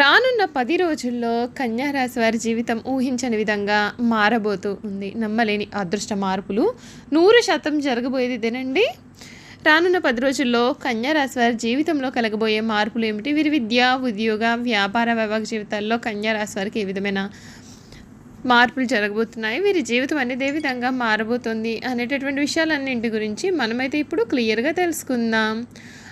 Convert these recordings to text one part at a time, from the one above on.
రానున్న పది రోజుల్లో కన్యారాశి వారి జీవితం ఊహించని విధంగా మారబోతూ ఉంది. నమ్మలేని అదృష్ట మార్పులు. నూరు శాతం జరగబోయేది ఇదేనండి. రానున్న పది రోజుల్లో కన్యారాశి వారి జీవితంలో కలగబోయే మార్పులు ఏమిటి? వీరి విద్య ఉద్యోగ వ్యాపార వైవాహిక జీవితాల్లో కన్యారాశి వారికి ఏ విధమైన మార్పులు జరగబోతున్నాయి? వీరి జీవితం అనేది ఏ విధంగా మారబోతుంది అనేటటువంటి విషయాలన్నింటి గురించి మనమైతే ఇప్పుడు క్లియర్గా తెలుసుకుందాం.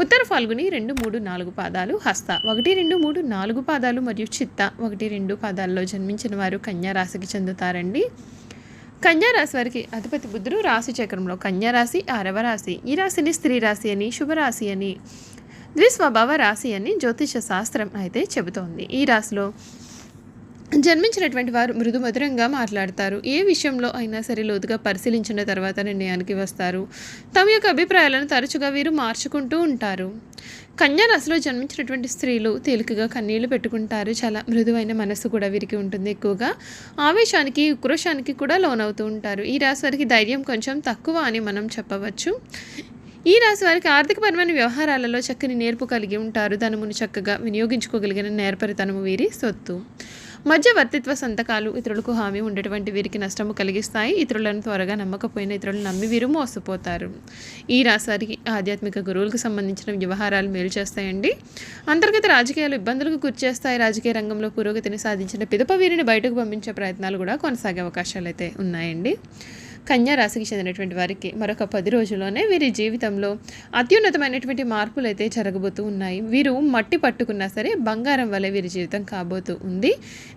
ఉత్తర ఫాల్గుని రెండు మూడు నాలుగు పాదాలు హస్త. ఒకటి రెండు మూడు నాలుగు పాదాలు మరియు చిత్త. ఒకటి రెండు పాదాల్లో జన్మించిన వారు కన్యారాశికి చెందుతారండి. కన్యారాశి వారికి అధిపతి బుద్ధుడు రాశి చక్రంలో కన్యారాశి ఆరవ రాశి. ఈ రాశిని స్త్రీ రాశి అని శుభరాశి అని ద్విస్వభావ రాశి అని జ్యోతిష శాస్త్రం అయితే చెబుతోంది. ఈ రాశిలో జన్మించినటువంటి వారు మృదు మధురంగా మాట్లాడతారు. ఏ విషయంలో అయినా సరే లోతుగా పరిశీలించిన తర్వాత నిర్ణయానికి వస్తారు. తమ యొక్క అభిప్రాయాలను తరచుగా వీరు మార్చుకుంటూ ఉంటారు. కన్యా రాశిలో జన్మించినటువంటి స్త్రీలు తేలికగా కన్నీళ్ళు పెట్టుకుంటారు. చాలా మృదువైన మనసు కూడా వీరికి ఉంటుంది ఎక్కువగా. ఆవేశానికి ఉక్రోషానికి కూడా లోనవుతూ ఉంటారు. ఈ రాశి వారికి ధైర్యం కొంచెం తక్కువ అని మనం చెప్పవచ్చు. ఈ రాశి వారికి ఆర్థికపరమైన వ్యవహారాలలో చక్కని నేర్పు కలిగి ఉంటారు. ధనమును చక్కగా వినియోగించుకోగలిగిన నేర్పరితనము వీరి సొత్తు. మధ్యవర్తిత్వ సంతకాలు ఇతరులకు హామీ ఉండేటువంటి వీరికి నష్టము కలిగిస్తాయి. ఇతరులను త్వరగా నమ్మకపోయిన ఇతరులను నమ్మి వీరు మోసపోతారు. ఈ రాశివారికి ఆధ్యాత్మిక గురువులకు సంబంధించిన వ్యవహారాలు మేలు చేస్తాయండి. అంతర్గత రాజకీయాలు ఇబ్బందులకు గురిచేస్తాయి రాజకీయ రంగంలో పురోగతిని సాధించిన పిదప వీరిని బయటకు పంపించే ప్రయత్నాలు కూడా కొనసాగే అవకాశాలు అయితే ఉన్నాయండి. రాశికి చెందినటువంటి వారికి మరొక పది రోజుల్లోనే వీరి జీవితంలో అత్యున్నతమైనటువంటి మార్పులు అయితే జరగబోతూ ఉన్నాయి. వీరు మట్టి పట్టుకున్నా సరే బంగారం వలె వీరి జీవితం కాబోతూ ఉంది.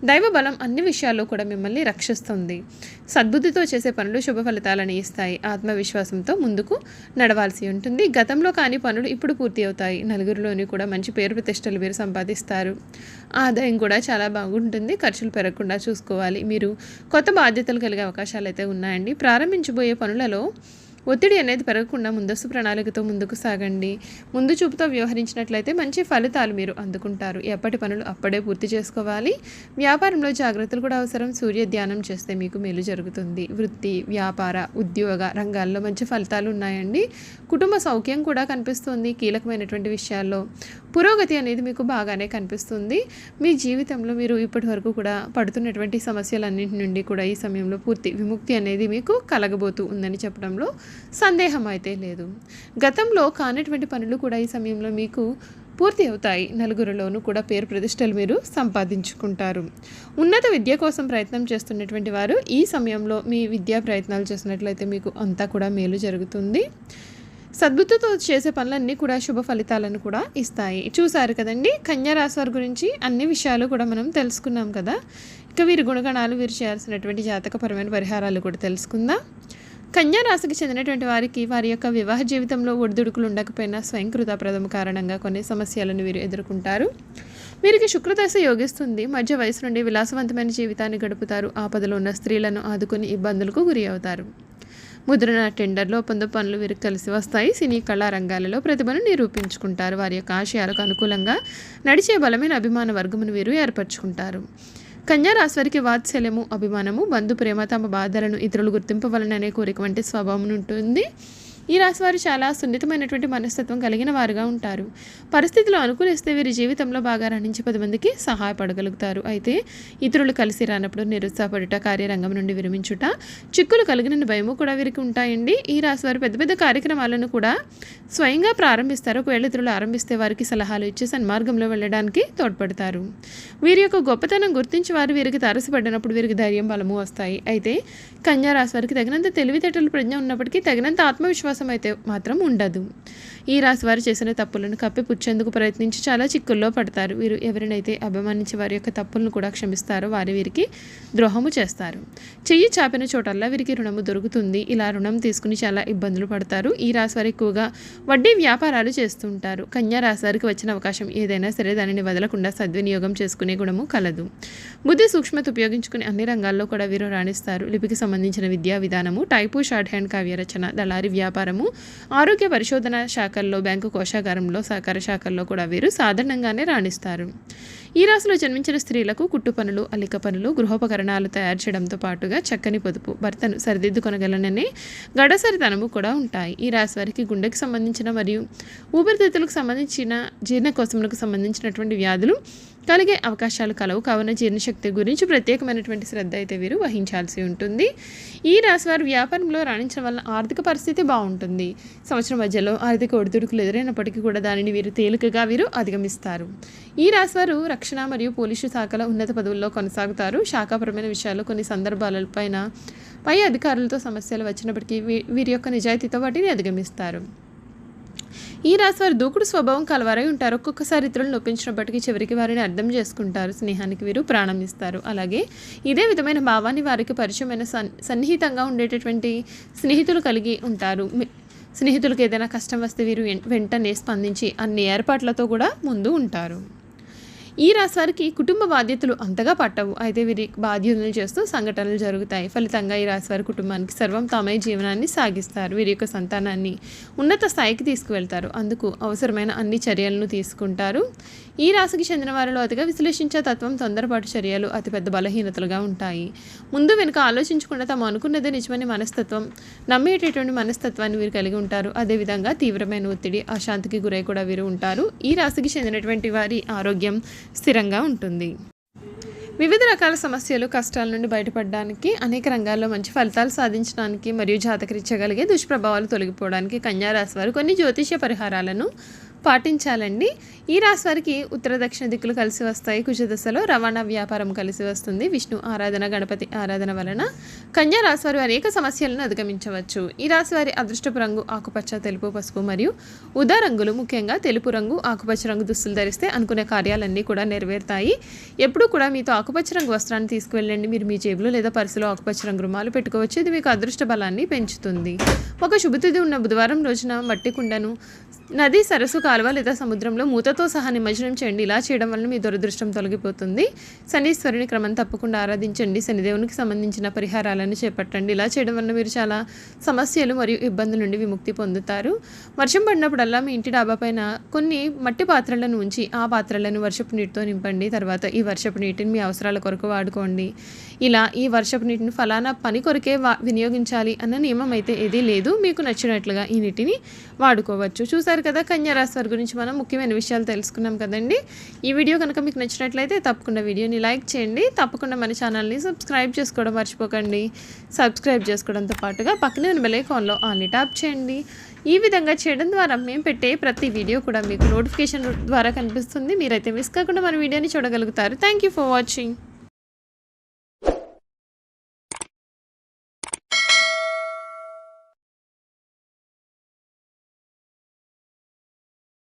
దైవ బలం అన్ని విషయాల్లో కూడా మిమ్మల్ని రక్షిస్తుంది. సద్బుద్ధితో చేసే పనులు శుభ ఫలితాలను ఇస్తాయి. ఆత్మవిశ్వాసంతో ముందుకు నడవాల్సి ఉంటుంది. గతంలో కాని పనులు ఇప్పుడు పూర్తి అవుతాయి. నలుగురిలోని కూడా మంచి పేరు ప్రతిష్టలు వీరు సంపాదిస్తారు. ఆదాయం కూడా చాలా బాగుంటుంది. ఖర్చులు పెరగకుండా చూసుకోవాలి. మీరు కొత్త బాధ్యతలు కలిగే అవకాశాలు అయితే ఉన్నాయండి. ప్రారంభించబోయే పనులలో ఒత్తిడి అనేది పెరగకుండా ముందస్తు ప్రణాళికతో ముందుకు సాగండి. ముందు చూపుతో వ్యవహరించినట్లయితే మంచి ఫలితాలు మీరు అందుకుంటారు. ఎప్పటి పనులు అప్పుడే పూర్తి చేసుకోవాలి. వ్యాపారంలో జాగ్రత్తలు కూడా అవసరం. సూర్య ధ్యానం చేస్తే మీకు మేలు జరుగుతుంది. వృత్తి వ్యాపార ఉద్యోగ రంగాల్లో మంచి ఫలితాలు ఉన్నాయండి. కుటుంబ సౌఖ్యం కూడా కనిపిస్తుంది కీలకమైనటువంటి విషయాల్లో. పురోగతి అనేది మీకు బాగానే కనిపిస్తుంది. మీ జీవితంలో మీరు ఇప్పటి వరకు కూడా పడుతున్నటువంటి సమస్యలన్నింటి నుండి కూడా ఈ సమయంలో పూర్తి విముక్తి అనేది మీకు కలగబోతూ ఉందని చెప్పడంలో సందేహం అయితే లేదు. గతంలో కానటువంటి పనులు కూడా ఈ సమయంలో మీకు పూర్తి అవుతాయి. నలుగురిలోనూ కూడా పేరు ప్రతిష్టలు మీరు సంపాదించుకుంటారు. ఉన్నత విద్య కోసం ప్రయత్నం చేస్తున్నటువంటి వారు ఈ సమయంలో మీ విద్యా ప్రయత్నాలు చేసినట్లయితే మీకు అంతా కూడా మేలు జరుగుతుంది. సద్బుద్ధితో చేసే పనులన్నీ కూడా శుభ ఫలితాలను కూడా ఇస్తాయి. చూసారు కదండి కన్యారాశి వారి గురించి అన్ని విషయాలు కూడా మనం తెలుసుకున్నాం కదా. ఇక వీరి గుణగణాలు వీరు చేయాల్సినటువంటి జాతకపరమైన పరిహారాలు కూడా తెలుసుకుందాం. కన్యా రాశికి చెందినటువంటి వారికి వారి యొక్క వివాహ జీవితంలో ఒడిదుడుకులు ఉండకపోయినా స్వయంకృత ప్రథమ కారణంగా కొన్ని సమస్యలను వీరు ఎదుర్కొంటారు. వీరికి శుక్రదశ యోగిస్తుంది. మధ్య వయసు నుండి విలాసవంతమైన జీవితాన్ని గడుపుతారు. ఆపదలో ఉన్న స్త్రీలను ఆదుకుని ఇబ్బందులకు గురి అవుతారు. ముద్రణ టెండర్లో ఒప్పంద పనులు వీరికి కలిసి వస్తాయి. సినీ కళా రంగాలలో ప్రతిభను నిరూపించుకుంటారు. వారి యొక్క ఆశయాలకు అనుకూలంగా నడిచే బలమైన అభిమాన వర్గమును వీరు ఏర్పరచుకుంటారు. కన్యా వారికి వాత్సల్యము అభిమానము బంధు ప్రేమ తమ బాధలను ఇతరులు గుర్తింపవలననే కోరిక వంటి స్వభావం ఉంటుంది. ఈ రాశి వారు చాలా సున్నితమైనటువంటి మనస్తత్వం కలిగిన వారుగా ఉంటారు. పరిస్థితులు అనుకూలిస్తే వీరి జీవితంలో బాగా రాణించి పది మందికి సహాయపడగలుగుతారు. అయితే ఇతరులు కలిసి రానప్పుడు నిరుత్సాహపడుట కార్యరంగం నుండి విరమించుట చిక్కులు కలిగిన భయము కూడా వీరికి ఉంటాయండి. ఈ రాశి వారు పెద్ద పెద్ద కార్యక్రమాలను కూడా స్వయంగా ప్రారంభిస్తారు. ఒకవేళ ఇతరులు ఆరంభిస్తే వారికి సలహాలు ఇచ్చి సన్మార్గంలో వెళ్ళడానికి తోడ్పడతారు. వీరి యొక్క గొప్పతనం గుర్తించి వారు వీరికి తారసపడినప్పుడు వీరికి ధైర్యం బలము వస్తాయి. అయితే కన్యా రాశి వారికి తగినంత తెలివితేటలు ప్రజ్ఞ ఉన్నప్పటికీ తగినంత ఆత్మవిశ్వాసం అయితే మాత్రం ఉండదు. ఈ రాశి వారు చేసిన తప్పులను కప్పిపుచ్చేందుకు ప్రయత్నించి చాలా చిక్కుల్లో పడతారు. వీరు ఎవరినైతే అభిమానించి వారి యొక్క తప్పులను కూడా క్షమిస్తారో వారి వీరికి ద్రోహము చేస్తారు. చెయ్యి చాపిన చోటల్లా వీరికి రుణము దొరుకుతుంది. ఇలా రుణం తీసుకుని చాలా ఇబ్బందులు పడతారు. ఈ రాశి వారు ఎక్కువగా వడ్డీ వ్యాపారాలు చేస్తుంటారు. కన్యా రాశి వారికి వచ్చిన అవకాశం ఏదైనా సరే దానిని వదలకుండా సద్వినియోగం చేసుకునే గుణము కలదు. బుద్ధి సూక్ష్మత ఉపయోగించుకుని అన్ని రంగాల్లో కూడా వీరు రాణిస్తారు. లిపికి సంబంధించిన విద్యా విధానము టైపు షార్ట్ హ్యాండ్ కావ్య రచన దళారి వ్యాపారము ఆరోగ్య పరిశోధన శాఖ శాఖల్లో బ్యాంకు కోశాగారంలో సహకార శాఖల్లో కూడా వీరు సాధారణంగానే రాణిస్తారు. ఈ రాశిలో జన్మించిన స్త్రీలకు కుట్టు పనులు అల్లిక పనులు గృహోపకరణాలు తయారు చేయడంతో పాటుగా చక్కని పొదుపు భర్తను సరిదిద్దుకొనగలననే గడసరితనము కూడా ఉంటాయి. ఈ రాశి వారికి గుండెకు సంబంధించిన మరియు ఊపిరితిత్తులకు సంబంధించిన జీర్ణకోశములకు సంబంధించినటువంటి వ్యాధులు కలిగే అవకాశాలు కలవు. కావున జీర్ణశక్తి గురించి ప్రత్యేకమైనటువంటి శ్రద్ధ అయితే వీరు వహించాల్సి ఉంటుంది. ఈ రాశి వ్యాపారంలో రాణించడం వల్ల ఆర్థిక పరిస్థితి బాగుంటుంది. సంవత్సరం మధ్యలో ఆర్థిక ఒడిదుడుకులు ఎదురైనప్పటికీ కూడా దానిని వీరు తేలికగా వీరు అధిగమిస్తారు. ఈ రాశి వారు రక్షణ మరియు పోలీసు శాఖల ఉన్నత పదవుల్లో కొనసాగుతారు. శాఖాపరమైన విషయాల్లో కొన్ని సందర్భాలపైన పై అధికారులతో సమస్యలు వచ్చినప్పటికీ వీ- వీరి యొక్క నిజాయితీతో వాటిని అధిగమిస్తారు. ఈ రాశి వారు దూకుడు స్వభావం కలవారై ఉంటారు. ఒక్కొక్కసారి ఇతరులను నొప్పించినప్పటికీ చివరికి వారిని అర్థం చేసుకుంటారు. స్నేహానికి వీరు ప్రాణం ఇస్తారు. అలాగే ఇదే విధమైన భావాన్ని వారికి పరిచయమైన సన్ సన్నిహితంగా ఉండేటటువంటి స్నేహితులు కలిగి ఉంటారు. స్నేహితులకు ఏదైనా కష్టం వస్తే వీరు వెం- వెంటనే స్పందించి అన్ని ఏర్పాట్లతో కూడా ముందు ఉంటారు. ఈ రాశి వారికి కుటుంబ బాధ్యతలు అంతగా పట్టవు. అయితే వీరి బాధ్యతలు చేస్తూ సంఘటనలు జరుగుతాయి. ఫలితంగా ఈ రాశి వారి కుటుంబానికి సర్వం తామై జీవనాన్ని సాగిస్తారు. వీరి యొక్క సంతానాన్ని ఉన్నత స్థాయికి తీసుకువెళ్తారు. అందుకు అవసరమైన అన్ని చర్యలను తీసుకుంటారు. ఈ రాశికి చెందిన వారిలో అతిగా విశ్లేషించే తత్వం తొందరపాటు చర్యలు అతిపెద్ద బలహీనతలుగా ఉంటాయి. ముందు వెనుక ఆలోచించకుండా తాము అనుకున్నదే నిజమని మనస్తత్వం నమ్మేటటువంటి మనస్తత్వాన్ని వీరు కలిగి ఉంటారు. అదేవిధంగా తీవ్రమైన ఒత్తిడి అశాంతికి గురై కూడా వీరు ఉంటారు. ఈ రాశికి చెందినటువంటి వారి ఆరోగ్యం స్థిరంగా ఉంటుంది. వివిధ రకాల సమస్యలు కష్టాల నుండి బయటపడడానికి అనేక రంగాల్లో మంచి ఫలితాలు సాధించడానికి మరియు జాతకరించగలిగే దుష్ప్రభావాలు తొలగిపోవడానికి కన్యారాశి వారు కొన్ని జ్యోతిష్య పరిహారాలను పాటించాలండి. ఈ రాశి వారికి ఉత్తర దక్షిణ దిక్కులు కలిసి వస్తాయి. కుజదశలో రవాణా వ్యాపారం కలిసి వస్తుంది. విష్ణు ఆరాధన గణపతి ఆరాధన వలన కన్యా రాశి వారు అనేక సమస్యలను అధిగమించవచ్చు. ఈ రాశి వారి అదృష్టపు రంగు ఆకుపచ్చ తెలుపు పసుపు మరియు ఉదా రంగులు ముఖ్యంగా తెలుపు రంగు ఆకుపచ్చ రంగు దుస్తులు ధరిస్తే అనుకునే కార్యాలన్నీ కూడా నెరవేరుతాయి. ఎప్పుడూ కూడా మీతో ఆకుపచ్చ రంగు వస్త్రాన్ని తీసుకువెళ్ళండి. మీరు మీ జేబులో లేదా పర్సులో ఆకుపచ్చ రంగు రుమాలు పెట్టుకోవచ్చు. ఇది మీకు అదృష్ట బలాన్ని పెంచుతుంది. ఒక శుభతిథి ఉన్న బుధవారం రోజున మట్టి కుండను నది సరస్సు కాలువ లేదా సముద్రంలో మూతతో సహా నిమజ్జనం చేయండి. ఇలా చేయడం వలన మీ దురదృష్టం తొలగిపోతుంది. శనీశ్వరుని క్రమం తప్పకుండా ఆరాధించండి. శనిదేవునికి సంబంధించిన పరిహారాలను చేపట్టండి. ఇలా చేయడం వలన మీరు చాలా సమస్యలు మరియు ఇబ్బందుల నుండి విముక్తి పొందుతారు. వర్షం పడినప్పుడల్లా మీ ఇంటి డాబా పైన కొన్ని మట్టి పాత్రలను ఉంచి ఆ పాత్రలను వర్షపు నీటితో నింపండి. తర్వాత ఈ వర్షపు నీటిని మీ అవసరాల కొరకు వాడుకోండి. ఇలా ఈ వర్షపు నీటిని ఫలానా పని కొరకే వా వినియోగించాలి అన్న నియమం అయితే ఏదీ లేదు. మీకు నచ్చినట్లుగా ఈ నీటిని వాడుకోవచ్చు. చూసారు కదా కన్యారాశి రాశి గురించి మనం ముఖ్యమైన విషయాలు తెలుసుకున్నాం కదండి. ఈ వీడియో కనుక మీకు నచ్చినట్లయితే తప్పకుండా వీడియోని లైక్ చేయండి. తప్పకుండా మన ఛానల్ని సబ్స్క్రైబ్ చేసుకోవడం మర్చిపోకండి. సబ్స్క్రైబ్ చేసుకోవడంతో పాటుగా పక్కనే ఉన్న బెలైకాన్లో ఆన్లీ ట్యాప్ చేయండి. ఈ విధంగా చేయడం ద్వారా మేము పెట్టే ప్రతి వీడియో కూడా మీకు నోటిఫికేషన్ ద్వారా కనిపిస్తుంది. మీరైతే మిస్ కాకుండా మన వీడియోని చూడగలుగుతారు. Thank you for watching.